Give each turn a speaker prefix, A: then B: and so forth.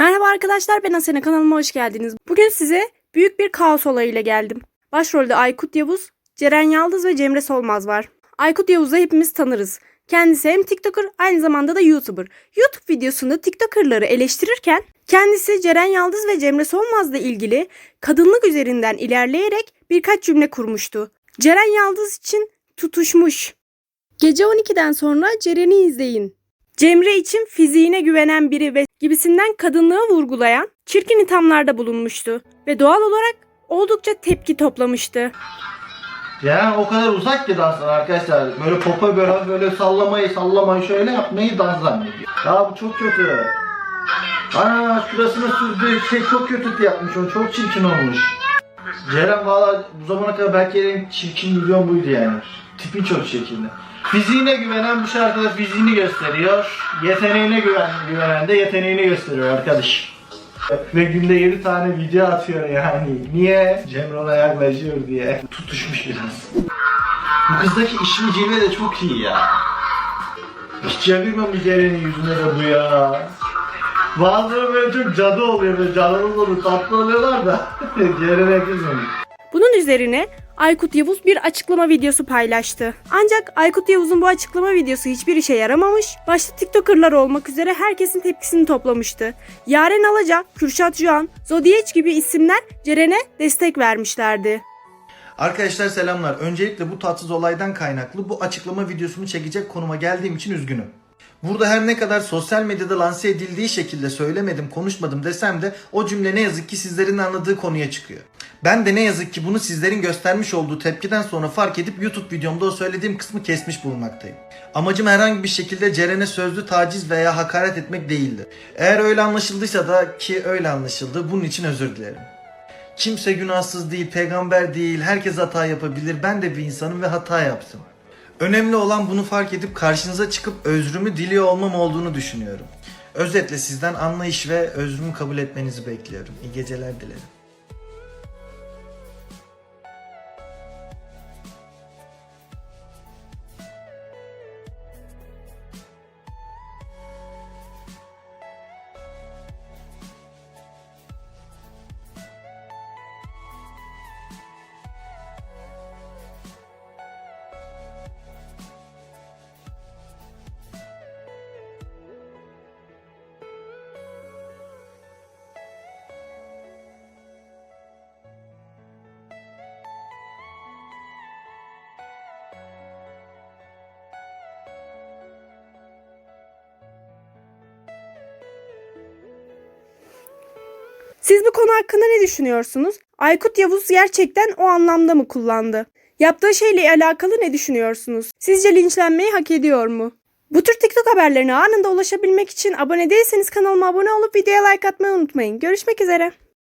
A: Merhaba arkadaşlar ben Asena kanalıma hoş geldiniz. Bugün size büyük bir kaos olayıyla geldim. Başrolde Aykut Yavuz, Ceren Yaldız ve Cemre Solmaz var. Aykut Yavuz'u hepimiz tanırız. Kendisi hem TikToker aynı zamanda da YouTuber. YouTube videosunda TikToker'ları eleştirirken kendisi Ceren Yaldız ve Cemre Solmaz'la ilgili kadınlık üzerinden ilerleyerek birkaç cümle kurmuştu. Ceren Yaldız için tutuşmuş. Gece 12'den sonra Ceren'i izleyin. Cemre için fiziğine güvenen biri ve gibisinden kadınlığı vurgulayan çirkin ithamlarda bulunmuştu ve doğal olarak oldukça tepki toplamıştı.
B: Yani o kadar uzak ki danslar arkadaşlar. Böyle popa böyle böyle sallamayı sallamayı şöyle yapmayı dans zannediyor. Ya bu çok kötü. Ana şurasına sürdüğü şey çok kötü yapmış onu. Çok çirkin olmuş. Ceren valla bu zamana kadar belki en çirkin milyon buydu yani. Tipin çok çirkindi. Fiziğine güvenen bu şarkıda fiziğini gösteriyor. Yeteneğine güven, güvenen de yeteneğini gösteriyor arkadaş. Ve günde 7 tane video atıyor yani. Niye? Cemre ona yaklaşıyor diye. Tutuşmuş biraz. Bu kızdaki işin cilve de çok iyi ya. Hiç çevirmemiş Ceren'in yüzüne de bu ya. Bazıları böyle çok cadı oluyor böyle canlı dolu tatlı oluyorlar da Ceren'e kızmamış.
A: Bunun üzerine Aykut Yavuz bir açıklama videosu paylaştı. Ancak Aykut Yavuz'un bu açıklama videosu hiçbir işe yaramamış. Başta TikToker'lar olmak üzere herkesin tepkisini toplamıştı. Yaren Alaca, Kürşat Juan, Zodiac gibi isimler Ceren'e destek vermişlerdi.
C: Arkadaşlar selamlar. Öncelikle bu tatsız olaydan kaynaklı bu açıklama videosunu çekecek konuma geldiğim için üzgünüm. Burada her ne kadar sosyal medyada lanse edildiği şekilde söylemedim, konuşmadım desem de o cümle ne yazık ki sizlerin anladığı konuya çıkıyor. Ben de ne yazık ki bunu sizlerin göstermiş olduğu tepkiden sonra fark edip YouTube videomda o söylediğim kısmı kesmiş bulunmaktayım. Amacım herhangi bir şekilde Ceren'e sözlü taciz veya hakaret etmek değildi. Eğer öyle anlaşıldıysa da ki öyle anlaşıldı bunun için özür dilerim. Kimse günahsız değil, peygamber değil, herkes hata yapabilir. Ben de bir insanım ve hata yaptım. Önemli olan bunu fark edip karşınıza çıkıp özrümü diliyor olmam olduğunu düşünüyorum. Özetle sizden anlayış ve özrümü kabul etmenizi bekliyorum. İyi geceler dilerim.
A: Siz bu konu hakkında ne düşünüyorsunuz? Aykut Yavuz gerçekten o anlamda mı kullandı? Yaptığı şeyle alakalı ne düşünüyorsunuz? Sizce linçlenmeyi hak ediyor mu? Bu tür TikTok haberlerine anında ulaşabilmek için abone değilseniz kanalıma abone olup videoya like atmayı unutmayın. Görüşmek üzere.